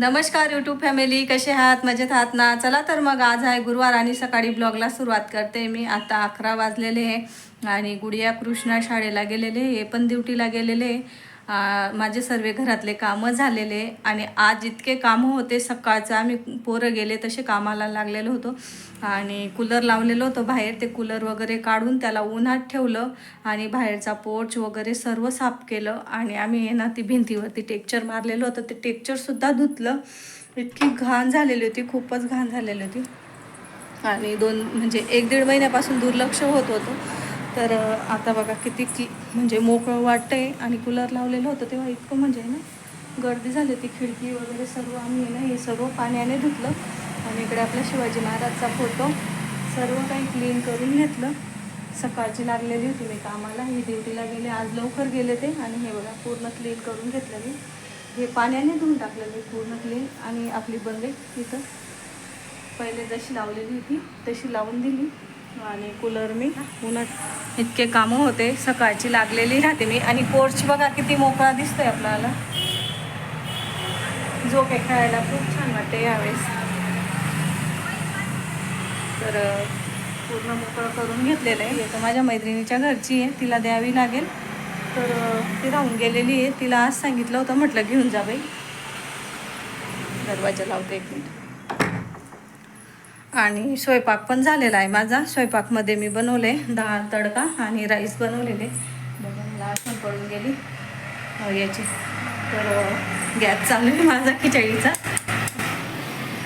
नमस्कार YouTube family कसे आहात? मजेत आहात ना? चला तर मग आज आहे गुरुवार आणि सकाळी ब्लॉगला सुरुवात करते मी. आता अकरा वाजलेले आहे आणि गुडिया कृष्णा शाळेला गेलेले हे पण ड्युटीला गेलेले माझे सर्व घरातले कामं झालेले आणि आज इतके कामं होते सकाळचं आम्ही पोरं गेले तसे कामाला लागलेलो होतो. आणि कूलर लावलेलो होतो बाहेर ते कूलर वगैरे काढून त्याला उन्हात ठेवलं आणि बाहेरचा पोर्च वगैरे सर्व साफ केलं आणि आम्ही आहे ना ती भिंतीवरती टेक्चर मारलेलं होतं. ते टेक्चरसुद्धा धुतलं. इतकी घाण झालेली होती खूपच घाण झालेली होती. आणि दोन म्हणजे एक दीड महिन्यापासून दुर्लक्ष होत होतं. तर आता बघा किती की म्हणजे मोकळं वाटतंय आणि कूलर लावलेलं होतं तेव्हा इतकं म्हणजे ना गर्दी झाली होती. खिडकी वगैरे सर्व आम्ही ना हे सर्व पाण्याने धुतलं आणि इकडे आपला शिवाजी महाराजचा फोटो सर्व काही क्लीन करून घेतलं. सकाळची लागलेली होती मी कामाला. ही ड्युटीला गेले. आज लवकर गेले ते आणि हे बघा पूर्ण क्लीन करून घेतलं मी हे पाण्याने धुवून टाकलं मी पूर्ण क्लीन आणि आपली बंदे इथं. पहिले जशी लावलेली होती तशी लावून दिली. आणि कूलर मी. उन्हात इतके कामं होते. सकाळची लागलेली राहते मी. आणि पोर्च बघा किती मोकळा दिसतोय आपल्याला. झोपे खेळायला. खूप छान वाटते यावेळेस. तर पूर्ण मोकळं करून घेतलेलं आहे. तर माझ्या मैत्रिणीच्या घरची आहे. तिला द्यावी लागेल. तर ती राहून गेलेली आहे. तिला आज सांगितलं होतं. म्हटलं घेऊन जा बाई. दरवाजा लावते एक मिनिट. आणि स्वयंपाक पण झालेला आहे माझा. स्वयंपाकमध्ये मी बनवले डाळ तडका आणि राईस बनवलेले. बघा मला आठवण पडून गेली याची. तर गॅस चालू आहे माझा खिचडीचा.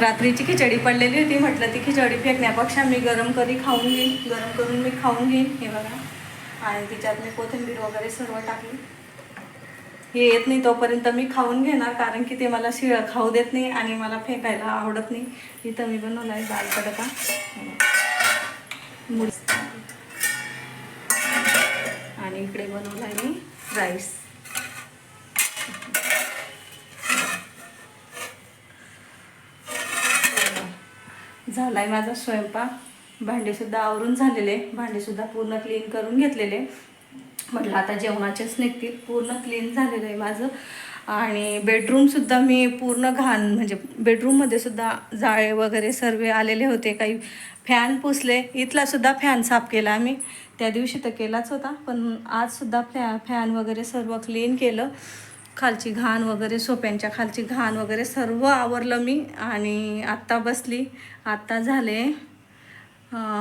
रात्रीची खिचडी पडलेली होती. म्हटलं ती खिचडी फेकण्यापेक्षा मी गरम करी खाऊन घेईन? गरम करून मी खाऊन घेईन. हे बघा. आणि तिच्यात मी कोथिंबीर वगैरे सर्व टाकली. हे येत नाही तोपर्यंत मी खाऊन घेणार कारण की ते मला शिळं खाऊ देत नाही आणि मला फेकायला आवडत नाही. इथं मी बनवला आहे दाल तडका. मुळी आणि इकडे बनवला आहे मी राईस. झाला आहे माझा स्वयंपाक. भांडेसुद्धा आवरून झालेले. भांडेसुद्धा पूर्ण क्लीन करून घेतलेले. म्हटलं आता जेवणाचेच निघतील. पूर्ण क्लीन झालेलं आहे माझं. आणि बेडरूमसुद्धा मी पूर्ण घाण म्हणजे बेडरूममध्ये सुद्धा जाळे वगैरे सर्व आलेले होते. काही फॅन पुसले. इथलासुद्धा फॅन साफ केला आम्ही. त्या दिवशी तर केलाच होता पण आजसुद्धा फॅ फॅन वगैरे सर्व क्लीन केलं. खालची घाण वगैरे सोप्यांच्या खालची घाण वगैरे सर्व आवरलं मी. आणि आत्ता बसली. आत्ता झाले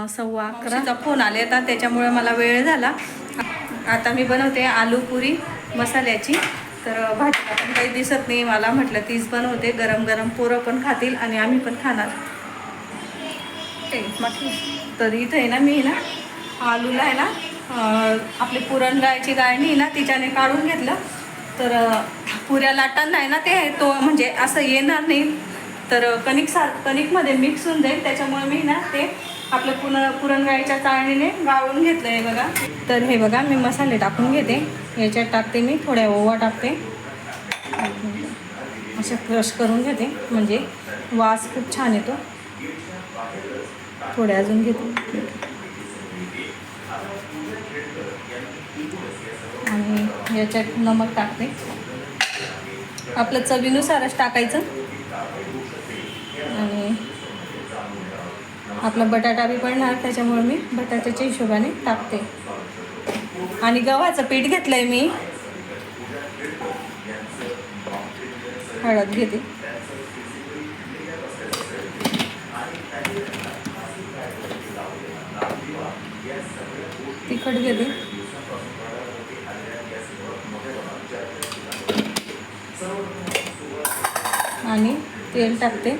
सव्वा अकराचा फोन आले आता त्याच्यामुळे मला वेळ झाला. आता मी बनवते आलू पुरी मसाल्याची. तर भाजीला पण काही दिसत नाही मला म्हटलं तीच बनवते. गरम गरम पोरं पण खातील आणि आम्ही पण खाणार. ते तर इथं आहे ना मी ना आलूला आहे ना आपली पुरण गायची गाळणी ना तिच्याने काढून घेतलं. तर पुऱ्या लाटांना आहे ना ते तो म्हणजे असं येणार नाही. तर कणिक सार कणिकमध्ये मिक्स होऊन जाईल त्याच्यामुळे मी ना ते आपलं पुन पुरणगाळीच्या चाळणीने गाळून घेतलं आहे बघा. तर हे बघा मी मसाले टाकून घेते. याच्यात टाकते मी थोड्या ओवा टाकते. असं क्रश करून घेते. म्हणजे वास खूप छान येतो. थोडे अजून घेते. आणि याच्यात नमक टाकते. आपलं चवीनुसारच टाकायचं आणि आपला बटाटा बी पडणार त्याच्यामुळे मी बटाट्याच्या हिशोबाने टाकते आणि गव्हाचं पीठ घेतलंय मी. हळद घेते. तिखट घेते. आणि तेल टाकते.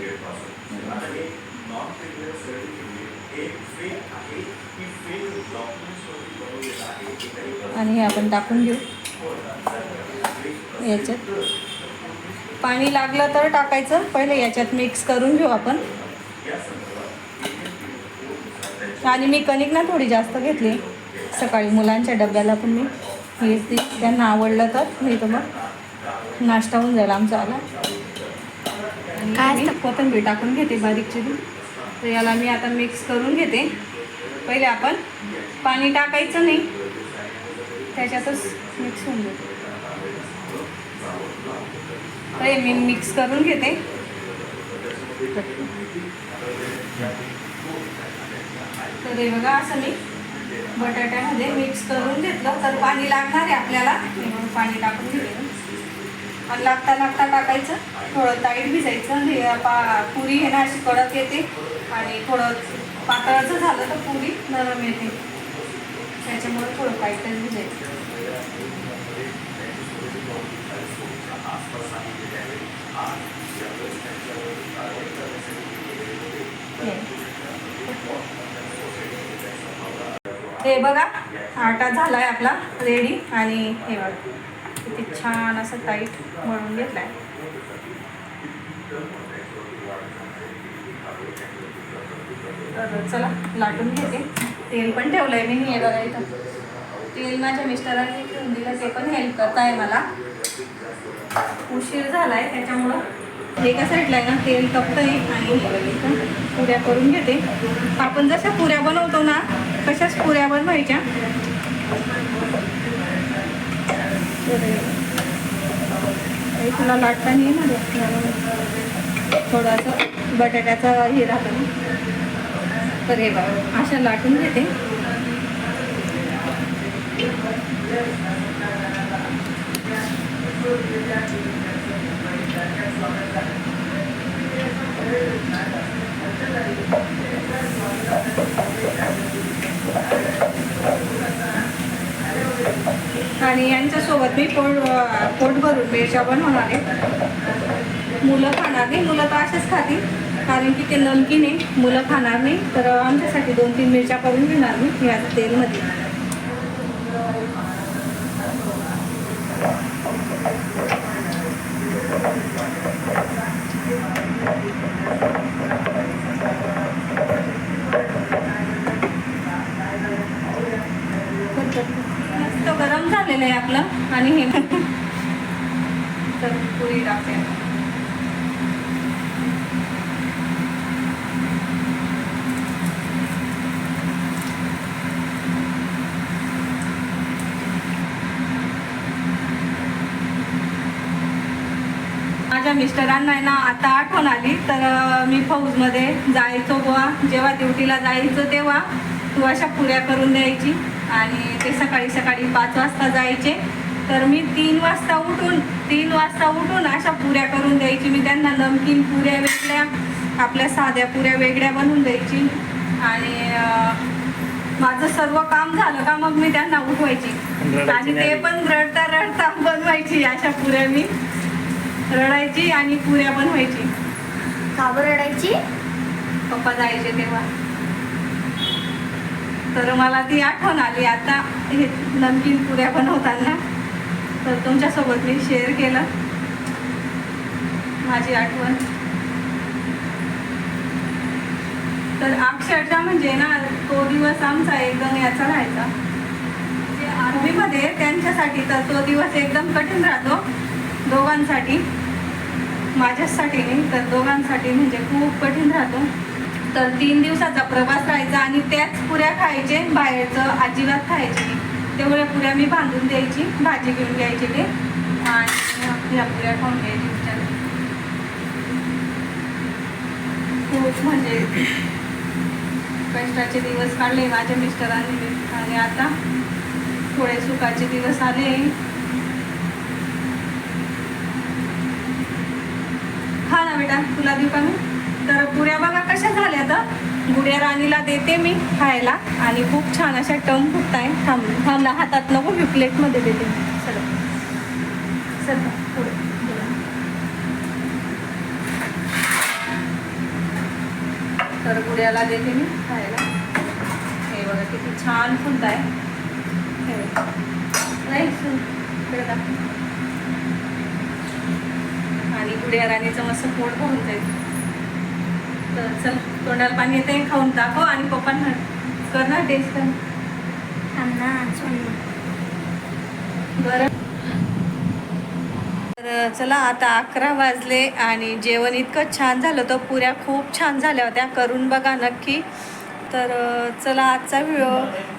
आणि हे आपण टाकून घेऊ. याच्यात. पाणी लागलं तर टाकायचं. पहिले याच्यात मिक्स करून घेऊ आपण. आणि मी कणिक ना थोडी जास्त घेतली. सकाळी मुलांच्या डब्याला पण मी हेच त्यांना आवडलं तर. नाही तर मग नाश्ता होऊन जाईल आमचा आला. आणि मी कोथिंबीर टाकून घेते बारीक चिरून तर याला मी आता मिक्स करून घेते. पहिले आपण पाणी टाकायचं नाही. त्याच्यातच मिक्स होऊन जाते पहिले मी मिक्स करून घेते. तर हे बघा असं मी बटाट्यामध्ये मिक्स करून घेतलं. तर पाणी लागणार आहे आपल्याला. पाणी टाकून घेतलं आणि लागता लागता टाकायचं. थोडं ताईट भिजायचं. हे पा पुरी हे ना अशी कडक येते. आणि थोडं पातळाचं झालं तर पुरी नरम येते. त्याच्यामुळे थोडं काही भिजायचं हे. हे बघा आटा झालाय आपला रेडी आणि हे बघा किती छान असं टाईट मळून घेतलाय. तर चला लाटून घेते. तेल पण ठेवलंय मी हे बघा इथं. तेल माझ्या मिस्टरांनी ठेवून दिलं ते पण हेल्प करताय मला. उशीर झालाय त्याच्यामुळं हे कसं आहे ना तेल तपतंय आणि पुऱ्या करून घेते. आपण जशा पुऱ्या बनवतो ना तशाच पुऱ्या बनवायच्या. तुला लाटता नाही ना आहे. थोडंसं बटाट्याचा हे राहतं तर हे बघा अशा लाटून घेते. आणि यांच्यासोबत मी पोट पोट भरून मिरच्या बनवणार आहे. मुलं खाणार नाही मुलं तर असेच खातील. कारण की ते नमकीन आहे. मुलं खाणार नाही. तर आमच्यासाठी दोन तीन मिरच्या करून घेणार मी या तेलमध्ये मस्त गरम झालेलं आहे आपलं आणि हे तर पुरी टाकते माझ्या मिस्टरांना आहे ना आता आठवण आली. तर मी फौजमध्ये जायचो बुवा. जेव्हा ड्युटीला जायचो तेव्हा तू अशा पुऱ्या करून द्यायची. आणि ते सकाळी सकाळी पाच वाजता जायचे. तर मी तीन वाजता उठून तीन वाजता उठून अशा पुऱ्या करून द्यायची. मी त्यांना नमकीन पुऱ्या वेगळ्या आपल्या साध्या पुऱ्या वेगळ्या बनवून द्यायची. आणि माझं सर्व काम झालं का मग मी त्यांना उठवायची. आणि ते. पण रडता रडता बनवायची अशा पुऱ्या मी. रडायची आणि पुऱ्या बनवायची का बरं रडायची? पप्पा जायचे तेव्हा. तर मला ती आठवण आली. आता हे नमकीन पुऱ्या बनवताना तर तुमच्यासोबत मी शेअर केलं. माझी आठवण. तर अक्षरशः म्हणजे ना तो दिवस आमचा एकदम याचा राहायचा. आर्मीमध्ये त्यांच्यासाठी तर तो दिवस एकदम कठीण राहतो दोघांसाठी. माझ्यासाठी नाही तर दोघांसाठी म्हणजे खूप कठीण राहतो. तर तीन दिवसाचा प्रवास राहायचा आणि त्याच पुऱ्या खायचे बाहेरचं अजिबात खायचे नाही. तेवढ्या पुऱ्या मी बांधून द्यायची भाजी घेऊन घ्यायची ते. आणि आपल्या पुऱ्या खाऊन घ्यायची विचार. खूप म्हणजे कष्टाचे दिवस काढले माझ्या मिस्टरांनी आणि आता थोडे सुखाचे दिवस आले. खा ना बेटा तुला देऊ का मी तर पुऱ्या बघा कशा झाल्या तर गुड्या राणीला देते मी खायला आणि खूप छान अशा टम फुटताय. थांब थांबला हातात नको मी प्लेटमध्ये देते सर सर पुढे. तर गुड्याला देते मी खायला. हे बघा किती छान फुलत आहे नाही गुड्या राणीचं मस्त पोट भरून जाईल. तर चल तोंडाला पाणी येते खाऊन टाकव आणि पप्पांना कर ना टेस्ट बरं. तर चला आता अकरा वाजले आणि जेवण इतकं छान झालं होतं. पुऱ्या खूप छान झाल्या होत्या. करून बघा नक्की. तर चला आजचा व्हिडिओ.